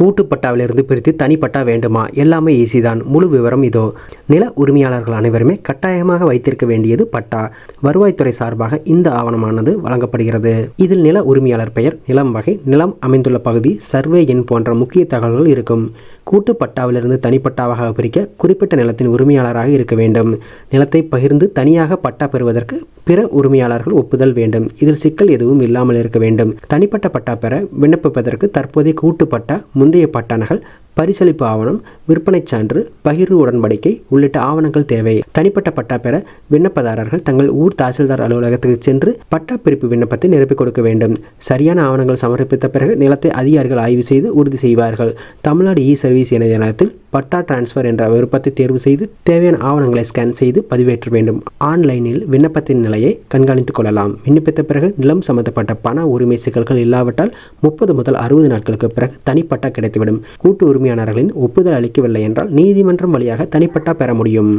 கூட்டு பட்டாவிலிருந்து பிரித்து தனிப்பட்டா வேண்டுமா? எல்லாமே ஈஸி தான் முழு விவரம் இதோ. நில உரிமையாளர்கள் அனைவருமே கட்டாயமாக வைத்திருக்க வேண்டியது பட்டா. வருவாய்த்துறை சார்பாக இந்த ஆவணமானது வழங்கப்படுகிறது. இதில் நில உரிமையாளர் பெயர் நிலம் வகை நிலம் அமைந்துள்ள பகுதி சர்வே எண் போன்ற முக்கிய தகவல்கள் இருக்கும். கூட்டு பட்டாவிலிருந்து தனிப்பட்டாவாக பிரிக்க குறிப்பிட்ட நிலத்தின் உரிமையாளராக இருக்க வேண்டும். நிலத்தை பகிர்ந்து தனியாக பட்டா பெறுவதற்கு பிற உரிமையாளர்கள் ஒப்புதல் வேண்டும். இதில் சிக்கல் எதுவும் இல்லாமல் இருக்க வேண்டும். தனிப்பட்ட பட்டா பெற விண்ணப்பிப்பதற்கு தற்போதைய கூட்டு பட்டா முந்தைய பட்டா நகல் பரிசளிப்பு ஆவணம் விற்பனை சான்று பகிர்வு உடன்படிக்கை உள்ளிட்ட ஆவணங்கள் தேவை. தனிப்பட்ட பட்டா பெற விண்ணப்பதாரர்கள் தங்கள் ஊர் தாசில்தார் அலுவலகத்துக்கு சென்று பட்டா பிரிப்பு விண்ணப்பத்தை நிரப்பிக் கொடுக்க வேண்டும். சரியான ஆவணங்கள் சமர்ப்பித்த பிறகு நிலத்தை அதிகாரிகள் ஆய்வு செய்து உறுதி செய்வார்கள். தமிழ்நாடு இ சர்வீஸ் இணையதளத்தில் பட்டா டிரான்ஸ்ஃபர் என்ற விருப்பத்தை தேர்வு செய்து தேவையான ஆவணங்களை ஸ்கேன் செய்து பதிவேற்ற வேண்டும். ஆன்லைனில் விண்ணப்பத்தின் நிலையை கண்காணித்துக் கொள்ளலாம். விண்ணப்பித்த பிறகு நிலம் சம்பந்தப்பட்ட பண உரிமை சிக்கல்கள் இல்லாவிட்டால் முப்பது முதல் அறுபது நாட்களுக்கு பிறகு தனிப்பட்டா கிடைத்துவிடும். கூட்டு உரிமையாளர்களின் ஒப்புதல் அளிக்கவில்லை என்றால் நீதிமன்றம் வழியாக தனிப்பட்டா பெற முடியும்.